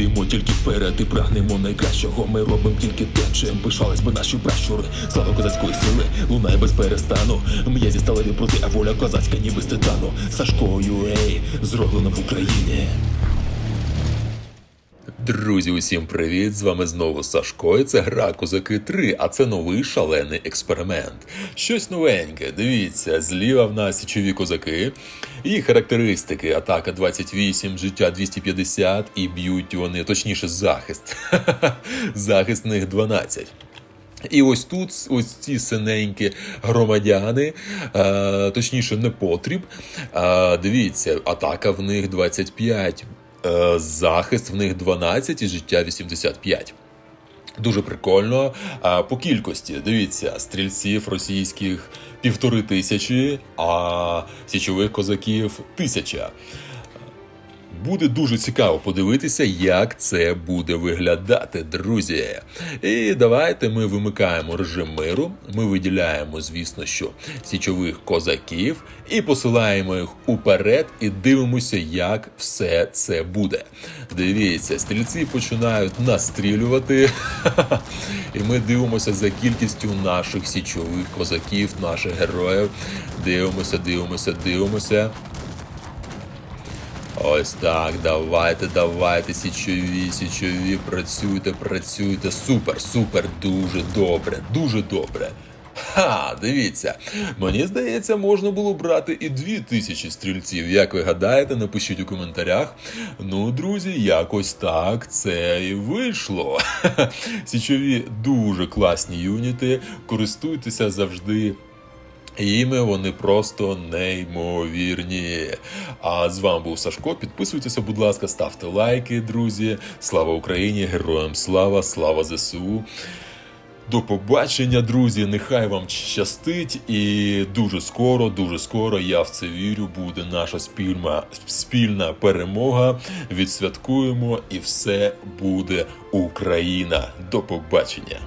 Йдемо тільки вперед і прагнемо найкращого. Ми робимо тільки те, чим пишались би наші пращури. Слава козацької сили, лунає без перестану. М'язі сталеві проти, а воля козацька, ніби з титану. Сашкою, ей, зроблено в Україні. Друзі, усім привіт! З вами знову Сашко. і Це гра Козаки 3, а це новий шалений експеримент. Щось новеньке. Дивіться, зліва в нас січові козаки. Їх характеристики: атака 28, життя 250 і б'ють вони, точніше, захист. Захист них 12. І ось тут ось ці синенькі громадяни, е, точніше, не потріб. Е, дивіться, атака в них 25, е, захист в них 12 і життя 85. Дуже прикольно. А по кількості дивіться, стрільців російських півтори тисячі, а січових козаків тисяча. Буде дуже цікаво подивитися, як це буде виглядати, друзі. І давайте ми вимикаємо режим миру. Ми виділяємо, звісно, що січових козаків і посилаємо їх уперед, і дивимося, як все це буде. Дивіться, стрільці починають настрілювати, і ми дивимося за кількістю наших січових козаків, наших героїв. Дивимося, дивимося, дивимося. Ось так, давайте, давайте, січові, січові, працюйте, працюйте. Супер, супер, дуже добре, дуже добре. Ха, дивіться, мені здається, можна було брати і дві тисячі стрільців. Як ви гадаєте, напишіть у коментарях. Ну, друзі, якось так це і вийшло. Січові дуже класні юніти. Користуйтеся завжди. Іми вони просто неймовірні. А з вами був Сашко. Підписуйтеся, будь ласка, ставте лайки, друзі. Слава Україні! Героям слава, слава ЗСУ. До побачення, друзі. Нехай вам щастить. І дуже скоро, дуже скоро, я в це вірю, буде наша спільна, спільна перемога. Відсвяткуємо і все буде Україна. До побачення.